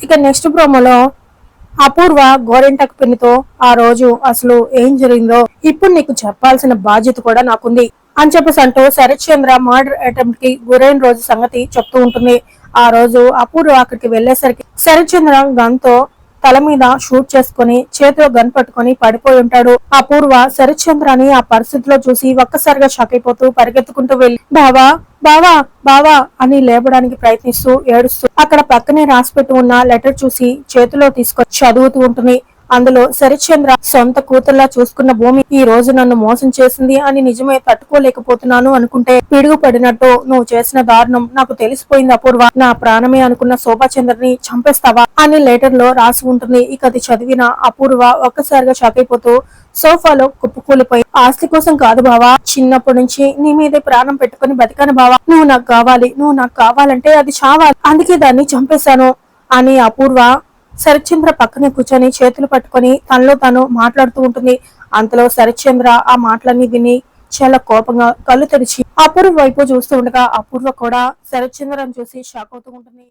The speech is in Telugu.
ఇక నెక్స్ట్ ప్రోమోలో అపూర్వ గోరెంటకు పిన్నితో ఆ రోజు అసలు ఏం జరిగిందో ఇప్పుడు నీకు చెప్పాల్సిన బాధ్యత కూడా నాకుంది. అని చెప్పేసి అంటూ శరత్ చంద్ర మర్డర్ అటెంప్ట్కి గురైన రోజు సంగతి చెప్తూ ఉంటుంది. ఆ రోజు అపూర్వ అక్కడికి వెళ్ళేసరికి శరత్ చంద్ర గన్తో తల మీద షూట్ చేసుకుని చేతిలో గన్ పట్టుకొని పడిపోయి ఉంటాడు. అపూర్వ శరత్ చంద్రని ఆ పరిస్థితిలో చూసి ఒక్కసారిగా షాక్ అయిపోతూ పరిగెత్తుకుంటూ వెళ్ళి బావా బావా బావా అని లేపడానికి ప్రయత్నిస్తూ ఏడుస్తూ అక్కడ పక్కనే రాసిపెట్టి ఉన్న లెటర్ చూసి చేతిలో తీసుకొచ్చి చదువుతూ ఉంటుంది. అందులో శరత్చంద్ర సొంత కూతుర్లా చూసుకున్న భూమి ఈ రోజు నన్ను మోసం చేసింది అని నిజమే తట్టుకోలేకపోతున్నాను అనుకుంటే పిడుగు పడినట్టు నువ్వు చేసిన దారుణం నాకు తెలిసిపోయింది అపూర్వ. నా ప్రాణమే అనుకున్న శోభాచంద్రని చంపేస్తావా అని లెటర్లో రాసి ఉంటుంది. ఇక అది చదివిన అపూర్వ ఒక్కసారిగా షాక్ అయిపోతూ సోఫాలో కుప్పకూలిపోయి ఆస్తి కోసం కాదు బావా చిన్నప్పటి నుంచి నీ మీదే ప్రాణం పెట్టుకుని బతికాను బావా. నువ్వు నాకు కావాలి నువ్వు నాకు కావాలంటే అది చావాలి అందుకే దాన్ని చంపేశాను అని అపూర్వ శరత్చంద్ర పక్కనే కూర్చొని చేతులు పట్టుకొని తనలో తను మాట్లాడుతూ ఉంటుంది. అంతలో శరత్చంద్ర ఆ మాటలన్నీ విని చాలా కోపంగా కళ్ళు తెరిచి అపూర్వ వైపు చూస్తూ ఉండగా అపూర్వ కూడా శరత్చంద్రని చూసి షాక్ అవుతూ ఉంటుంది.